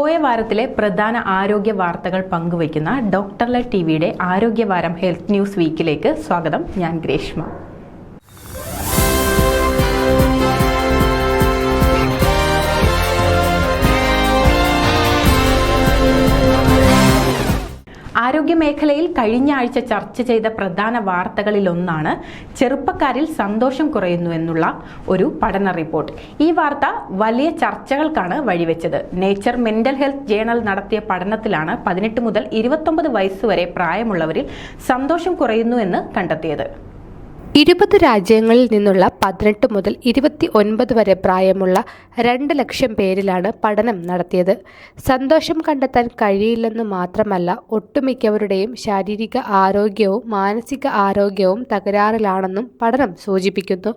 പോയ വാരത്തിലെ പ്രധാന ആരോഗ്യ വാർത്തകൾ പങ്കുവയ്ക്കുന്ന ഡോക്ടർലെ ടി വിയുടെ ആരോഗ്യവാരം ഹെൽത്ത് ന്യൂസ് വീക്കിലേക്ക് സ്വാഗതം. ഞാൻ ഗ്രേഷ്മ. ആരോഗ്യമേഖലയിൽ കഴിഞ്ഞ ആഴ്ച ചർച്ച ചെയ്ത പ്രധാന വാർത്തകളിലൊന്നാണ് ചെറുപ്പക്കാരിൽ സന്തോഷം കുറയുന്നു എന്നുള്ള ഒരു പഠന റിപ്പോർട്ട്. ഈ വാർത്ത വലിയ ചർച്ചകൾക്കാണ് വഴിവെച്ചത്. നേച്ചർ മെന്റൽ ഹെൽത്ത് ജേണൽ നടത്തിയ പഠനത്തിലാണ് പതിനെട്ട് മുതൽ ഇരുപത്തൊമ്പത് വയസ്സുവരെ പ്രായമുള്ളവരിൽ സന്തോഷം കുറയുന്നു എന്ന് കണ്ടെത്തിയത്. ഇരുപത് രാജ്യങ്ങളിൽ നിന്നുള്ള പതിനെട്ട് മുതൽ ഇരുപത്തി ഒൻപത് വരെ പ്രായമുള്ള രണ്ട് ലക്ഷം പേരിലാണ് പഠനം നടത്തിയത്. സന്തോഷം കണ്ടെത്താൻ കഴിയില്ലെന്ന് മാത്രമല്ല ഒട്ടുമിക്കവരുടെയും ശാരീരിക ആരോഗ്യവും മാനസിക ആരോഗ്യവും തകരാറിലാണെന്നും പഠനം സൂചിപ്പിക്കുന്നു.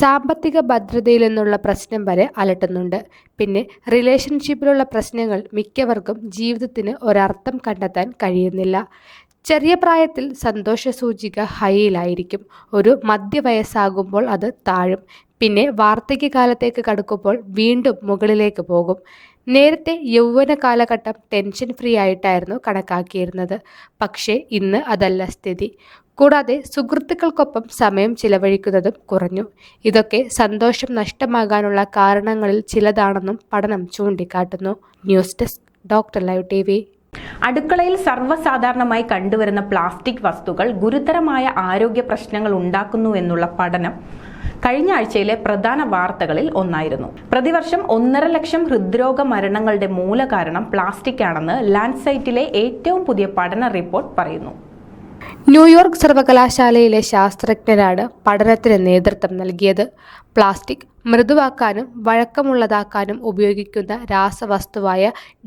സാമ്പത്തിക ഭദ്രതയിൽ നിന്നുള്ള പ്രശ്നം വരെ അലട്ടുന്നുണ്ട്. പിന്നെ റിലേഷൻഷിപ്പിലുള്ള പ്രശ്നങ്ങൾ മിക്കവർക്കും ജീവിതത്തിന് ഒരർത്ഥം കണ്ടെത്താൻ കഴിയുന്നില്ല. ചെറിയ പ്രായത്തിൽ സന്തോഷ സൂചിക ഹൈയിലായിരിക്കും. ഒരു മധ്യവയസ്സാകുമ്പോൾ അത് താഴും. പിന്നെ വാർദ്ധക്യകാലത്തേക്ക് കടക്കുമ്പോൾ വീണ്ടും മുകളിലേക്ക് പോകും. നേരത്തെ യൗവന കാലഘട്ടം ടെൻഷൻ ഫ്രീ ആയിട്ടായിരുന്നു കണക്കാക്കിയിരുന്നത്. പക്ഷേ ഇന്ന് അതല്ല സ്ഥിതി. കൂടാതെ സുഹൃത്തുക്കൾക്കൊപ്പം സമയം ചിലവഴിക്കുന്നതും കുറഞ്ഞു. ഇതൊക്കെ സന്തോഷം നഷ്ടമാകാനുള്ള കാരണങ്ങളിൽ ചിലതാണെന്നും പഠനം ചൂണ്ടിക്കാട്ടുന്നു. News desk doctor live T അടുക്കളയിൽ സർവസാധാരണമായി കണ്ടുവരുന്ന പ്ലാസ്റ്റിക് വസ്തുക്കൾ ഗുരുതരമായ ആരോഗ്യ പ്രശ്നങ്ങൾ ഉണ്ടാക്കുന്നു എന്നുള്ള പഠനം കഴിഞ്ഞ ആഴ്ചയിലെ പ്രധാന വാർത്തകളിൽ ഒന്നായിരുന്നു. പ്രതിവർഷം ഒന്നര ലക്ഷം ഹൃദ്രോഗ മരണങ്ങളുടെ മൂലകാരണം പ്ലാസ്റ്റിക് ആണെന്ന് ലാൻഡ്സൈറ്റിലെ ഏറ്റവും പുതിയ പഠന റിപ്പോർട്ട് പറയുന്നു. ന്യൂയോർക്ക് സർവകലാശാലയിലെ ശാസ്ത്രജ്ഞരാണ് പഠനത്തിന് നേതൃത്വം നൽകിയത്. പ്ലാസ്റ്റിക് മൃദുവാക്കാനും വഴക്കമുള്ളതാക്കാനും ഉപയോഗിക്കുന്ന രാസവസ്തുവായ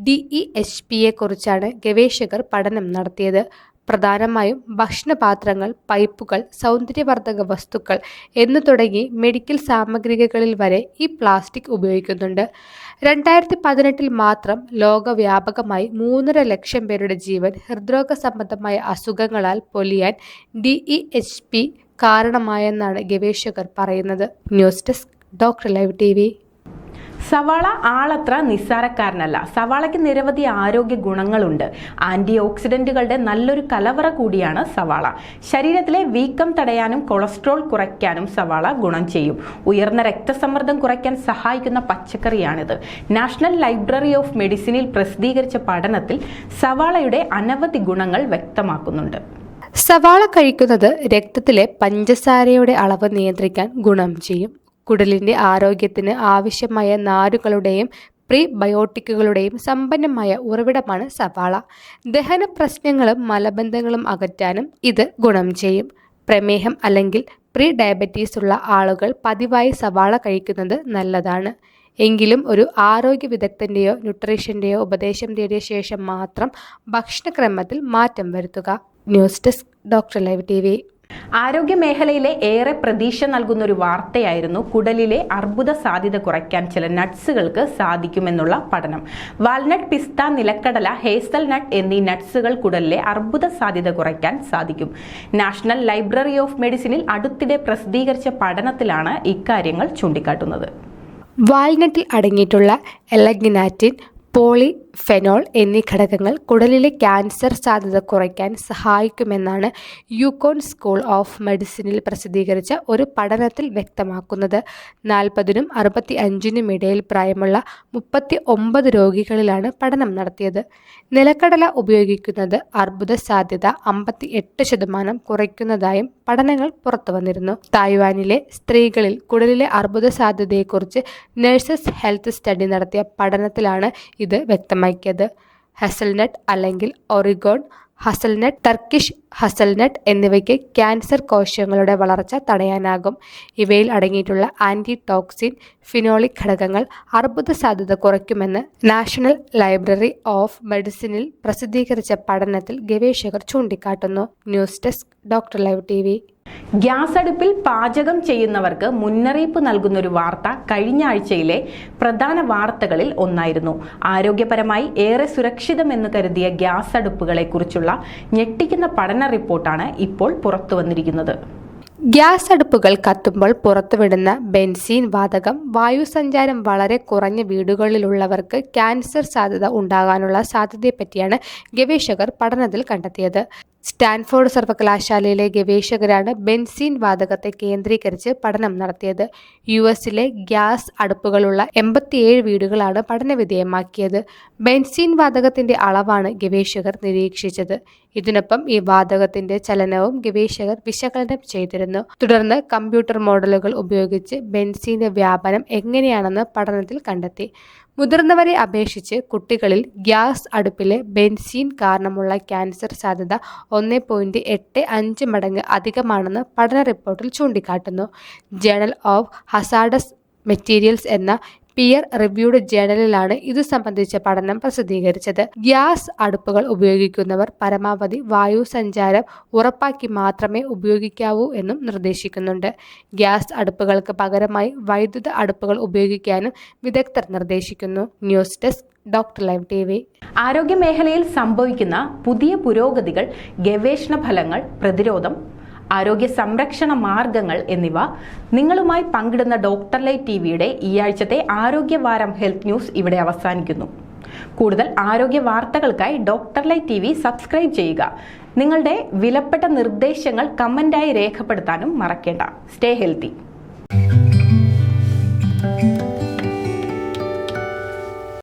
ഡി ഇ എച്ച് പിയെക്കുറിച്ചാണ് ഗവേഷകർ പഠനം നടത്തിയത്. പ്രധാനമായും ഭക്ഷണപാത്രങ്ങൾ പൈപ്പുകൾ സൗന്ദര്യവർദ്ധക വസ്തുക്കൾ എന്നു തുടങ്ങി മെഡിക്കൽ സാമഗ്രികളിൽ വരെ ഈ പ്ലാസ്റ്റിക് ഉപയോഗിക്കുന്നുണ്ട്. രണ്ടായിരത്തി പതിനെട്ടിൽ മാത്രം ലോകവ്യാപകമായി മൂന്നര ലക്ഷം പേരുടെ ജീവൻ ഹൃദ്രോഗ സംബന്ധമായ അസുഖങ്ങളാൽ പൊലിയാൻ ഡി ഇ എച്ച് പി കാരണമായെന്നാണ് ഗവേഷകർ പറയുന്നത്. News desk doctor live T സവാള ആളത്ര നിസ്സാരക്കാരനല്ല. സവാളയ്ക്ക് നിരവധി ആരോഗ്യ ഗുണങ്ങളുണ്ട്. ആന്റി ഓക്സിഡന്റുകളുടെ നല്ലൊരു കലവറ കൂടിയാണ് സവാള. ശരീരത്തിലെ വീക്കം തടയാനും കൊളസ്ട്രോൾ കുറയ്ക്കാനും സവാള ഗുണം ചെയ്യും. ഉയർന്ന രക്തസമ്മർദ്ദം കുറയ്ക്കാൻ സഹായിക്കുന്ന പച്ചക്കറിയാണിത്. നാഷണൽ ലൈബ്രറി ഓഫ് മെഡിസിനിൽ പ്രസിദ്ധീകരിച്ച പഠനത്തിൽ സവാളയുടെ അനവധി ഗുണങ്ങൾ വ്യക്തമാക്കുന്നുണ്ട്. സവാള കഴിക്കുന്നത് രക്തത്തിലെ പഞ്ചസാരയുടെ അളവ് നിയന്ത്രിക്കാൻ ഗുണം ചെയ്യും. കുടലിന്റെ ആരോഗ്യത്തിന് ആവശ്യമായ നാരുകളുടെയും പ്രീബയോട്ടിക്കുകളുടെയും സമ്പന്നമായ ഉറവിടമാണ് സവാള. ദഹന പ്രശ്നങ്ങളും മലബന്ധങ്ങളും അകറ്റാനും ഇത് ഗുണം ചെയ്യും. പ്രമേഹം അല്ലെങ്കിൽ പ്രീ ഡയബറ്റീസ് ഉള്ള ആളുകൾ പതിവായി സവാള കഴിക്കുന്നത് നല്ലതാണ്. എങ്കിലും ഒരു ആരോഗ്യ വിദഗ്ധന്റെയോ ന്യൂട്രീഷന്റെയോ ഉപദേശം തേടിയ ശേഷം മാത്രം ഭക്ഷണക്രമത്തിൽ മാറ്റം വരുത്തുക. News desk doctor live T ആരോഗ്യ മേഖലയിലെ ഏറെ പ്രതീക്ഷ നൽകുന്ന ഒരു വാർത്തയായിരുന്നു കുടലിലെ അർബുദ സാധ്യത കുറയ്ക്കാൻ ചില നട്ട്സുകൾക്ക് സാധിക്കുമെന്നുള്ള പഠനം. വാൽനട്ട് പിസ്ത നിലക്കടല ഹേസൽ നട്ട് എന്നീ നട്ട്സുകൾ കുടലിലെ അർബുദ സാധ്യത കുറയ്ക്കാൻ സാധിക്കും. നാഷണൽ ലൈബ്രറി ഓഫ് മെഡിസിനിൽ അടുത്തിടെ പ്രസിദ്ധീകരിച്ച പഠനത്തിലാണ് ഇക്കാര്യങ്ങൾ ചൂണ്ടിക്കാട്ടുന്നത്. വാൽനട്ടിൽ അടങ്ങിയിട്ടുള്ള എലഗ്നാറ്റിൻ പോളിഫെനോൾ എന്നീ ഘടകങ്ങൾ കുടലിലെ ക്യാൻസർ സാധ്യത കുറയ്ക്കാൻ സഹായിക്കുമെന്നാണ് യുക്കോൺ സ്കൂൾ ഓഫ് മെഡിസിനിൽ പ്രസിദ്ധീകരിച്ച ഒരു പഠനത്തിൽ വ്യക്തമാക്കുന്നത്. നാൽപ്പതിനും അറുപത്തി അഞ്ചിനും ഇടയിൽ പ്രായമുള്ള മുപ്പത്തി ഒമ്പത് രോഗികളിലാണ് പഠനം നടത്തിയത്. നിലക്കടല ഉപയോഗിക്കുന്നത് അർബുദ സാധ്യത അമ്പത്തി എട്ട് ശതമാനം കുറയ്ക്കുന്നതായും പഠനങ്ങൾ പുറത്തു വന്നിരുന്നു. തായ്വാനിലെ സ്ത്രീകളിൽ കുടലിലെ അർബുദ സാധ്യതയെക്കുറിച്ച് നഴ്സസ് ഹെൽത്ത് സ്റ്റഡി നടത്തിയ പഠനത്തിലാണ് ഇത് വ്യക്തമാക്കിയത് ഹസൽനട്ട് അല്ലെങ്കിൽ ഒറിഗോൺ ഹസൽനട്ട് ടർക്കിഷ് ഹസൽനട്ട് എന്നിവയ്ക്ക് ക്യാൻസർ കോശങ്ങളുടെ വളർച്ച തടയാനാകും. ഇവയിൽ അടങ്ങിയിട്ടുള്ള ആന്റി ടോക്സിൻ ഫിനോളിക് ഘടകങ്ങൾ അർബുദ സാധ്യത കുറയ്ക്കുമെന്ന് നാഷണൽ ലൈബ്രറി ഓഫ് മെഡിസിനിൽ പ്രസിദ്ധീകരിച്ച പഠനത്തിൽ ഗവേഷകർ ചൂണ്ടിക്കാട്ടുന്നു. News desk doctor live T gas അടുപ്പിൽ പാചകം ചെയ്യുന്നവർക്ക് മുന്നറിയിപ്പ് നൽകുന്നൊരു വാർത്ത കഴിഞ്ഞ ആഴ്ചയിലെ പ്രധാന വാർത്തകളിൽ ഒന്നായിരുന്നു. ആരോഗ്യപരമായി ഏറെ സുരക്ഷിതമെന്ന് കരുതിയ ഗ്യാസ് അടുപ്പുകളെക്കുറിച്ചുള്ള ഞെട്ടിക്കുന്ന പഠന റിപ്പോർട്ടാണ് ഇപ്പോൾ പുറത്തു വന്നിരിക്കുന്നത് ഗ്യാസ് അടുപ്പുകൾ കത്തുമ്പോൾ പുറത്തുവിടുന്ന ബെൻസീൻ വാതകം വായുസഞ്ചാരം വളരെ കുറഞ്ഞ വീടുകളിലുള്ളവർക്ക് ക്യാൻസർ സാധ്യത ഉണ്ടാകാനുള്ള സാധ്യതയെപ്പറ്റിയാണ് ഗവേഷകർ പഠനത്തിൽ കണ്ടെത്തിയത്. സ്റ്റാൻഫോർഡ് സർവകലാശാലയിലെ ഗവേഷകരാണ് ബെൻസീൻ വാതകത്തെ കേന്ദ്രീകരിച്ച് പഠനം നടത്തിയത്. യു എസിലെ ഗ്യാസ് അടുപ്പുകളുള്ള എൺപത്തിയേഴ് വീടുകളാണ് പഠനവിധേയമാക്കിയത്. ബെൻസീൻ വാതകത്തിന്റെ അളവാണ് ഗവേഷകർ നിരീക്ഷിച്ചത്. ഇതിനൊപ്പം ഈ വാതകത്തിന്റെ ചലനവും ഗവേഷകർ വിശകലനം ചെയ്തിരുന്നു. തുടർന്ന് കമ്പ്യൂട്ടർ മോഡലുകൾ ഉപയോഗിച്ച് ബെൻസീന്റെ വ്യാപനം എങ്ങനെയാണെന്ന് പഠനത്തിൽ കണ്ടെത്തി. മുതിർന്നവരെ അപേക്ഷിച്ച് കുട്ടികളിൽ ഗ്യാസ് അടുപ്പിലെ ബെൻസീൻ കാരണമുള്ള ക്യാൻസർ സാധ്യത ഒന്ന് പോയിന്റ് എട്ട് അഞ്ച് മടങ്ങ് അധികമാണെന്ന് പഠന റിപ്പോർട്ടിൽ ചൂണ്ടിക്കാട്ടുന്നു. ജേണൽ ഓഫ് ഹസാഡസ് മെറ്റീരിയൽസ് എന്ന പിയർ റിവ്യൂഡ് ജേണലിലാണ് ഇതു സംബന്ധിച്ച പഠനം പ്രസിദ്ധീകരിച്ചത്. ഗ്യാസ് അടുപ്പുകൾ ഉപയോഗിക്കുന്നവർ പരമാവധി വായു സഞ്ചാരം ഉറപ്പാക്കി മാത്രമേ ഉപയോഗിക്കാവൂ എന്നും നിർദ്ദേശിക്കുന്നുണ്ട്. ഗ്യാസ് അടുപ്പുകൾക്ക് പകരമായി വൈദ്യുത അടുപ്പുകൾ ഉപയോഗിക്കാനും വിദഗ്ധർ നിർദ്ദേശിക്കുന്നു. News desk doctor live T V ആരോഗ്യ മേഖലയിൽ സംഭവിക്കുന്ന പുതിയ പുരോഗതികൾ ഗവേഷണ ഫലങ്ങൾ പ്രതിരോധം ആരോഗ്യ സംരക്ഷണ മാർഗങ്ങൾ എന്നിവ നിങ്ങളുമായി പങ്കിടുന്ന ഡോക്ടർ ലൈ ടി വിയുടെ ഈ ആഴ്ചത്തെ ആരോഗ്യവാരം ഹെൽത്ത് ന്യൂസ് ഇവിടെ അവസാനിക്കുന്നു. കൂടുതൽ ആരോഗ്യ വാർത്തകൾക്കായി doctor live T V subscribe ചെയ്യുക. നിങ്ങളുടെ വിലപ്പെട്ട നിർദ്ദേശങ്ങൾ കമന്റായി രേഖപ്പെടുത്താനും മറക്കേണ്ട. Stay healthy.